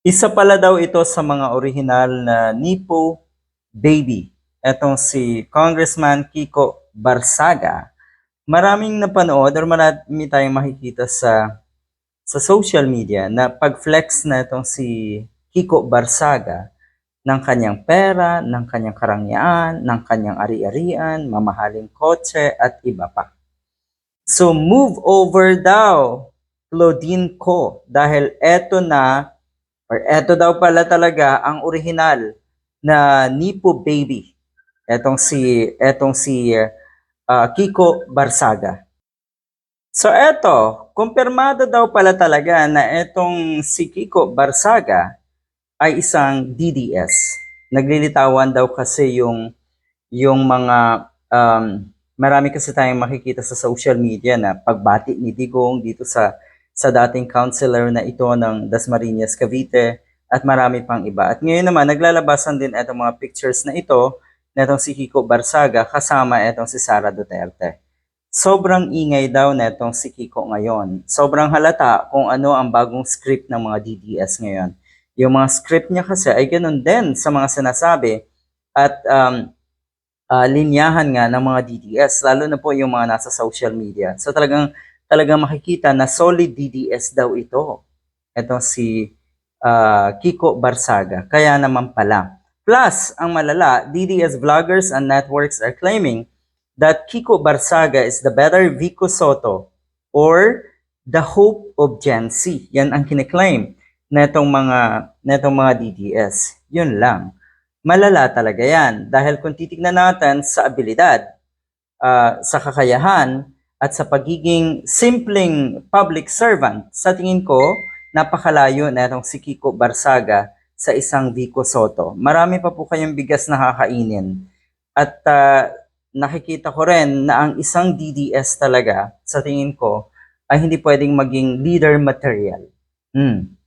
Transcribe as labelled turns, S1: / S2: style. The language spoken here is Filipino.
S1: Isa pala daw ito sa mga orihinal na Nipo baby. Etong si Congressman Kiko Barsaga. Maraming napanood or marami tayong makikita sa sa social media na pag-flex na itong si Kiko Barsaga ng kanyang pera, ng kanyang karangyaan, ng kanyang ari-arian, mamahaling kotse at iba pa. So move over daw, Claudine Ko, dahil eto na, or eto daw pala talaga ang orihinal na Nipo Baby. Etong si, etong si uh, Kiko Barsaga. So eto, kumpirmado daw pala talaga na etong si Kiko Barsaga ay isang DDS. Naglilitawan daw kasi yung yung mga um, marami kasi tayong makikita sa social media na pagbati ni Digong dito sa sa dating councilor na ito ng Dasmariñas Cavite at marami pang iba. At ngayon naman naglalabasan din itong mga pictures na ito na itong si Kiko Barsaga kasama itong si Sara Duterte. Sobrang ingay daw na itong si Kiko ngayon. Sobrang halata kung ano ang bagong script ng mga DDS ngayon. Yung mga script niya kasi ay ganun din sa mga sinasabi at um, uh, linyahan nga ng mga DDS, lalo na po yung mga nasa social media. So talagang talagang makikita na solid DDS daw ito. Ito si uh, Kiko Barsaga. Kaya naman pala. Plus, ang malala, DDS vloggers and networks are claiming that Kiko Barsaga is the better Vico Soto or the hope of Gen Z. Yan ang kiniklaim netong mga netong mga DDS. Yun lang. Malala talaga yan dahil kung titignan natin sa abilidad, uh, sa kakayahan at sa pagiging simpleng public servant, sa tingin ko, napakalayo na itong si Kiko Barsaga sa isang Vico Soto. Marami pa po kayong bigas na kakainin. At uh, nakikita ko rin na ang isang DDS talaga, sa tingin ko, ay hindi pwedeng maging leader material. Hmm.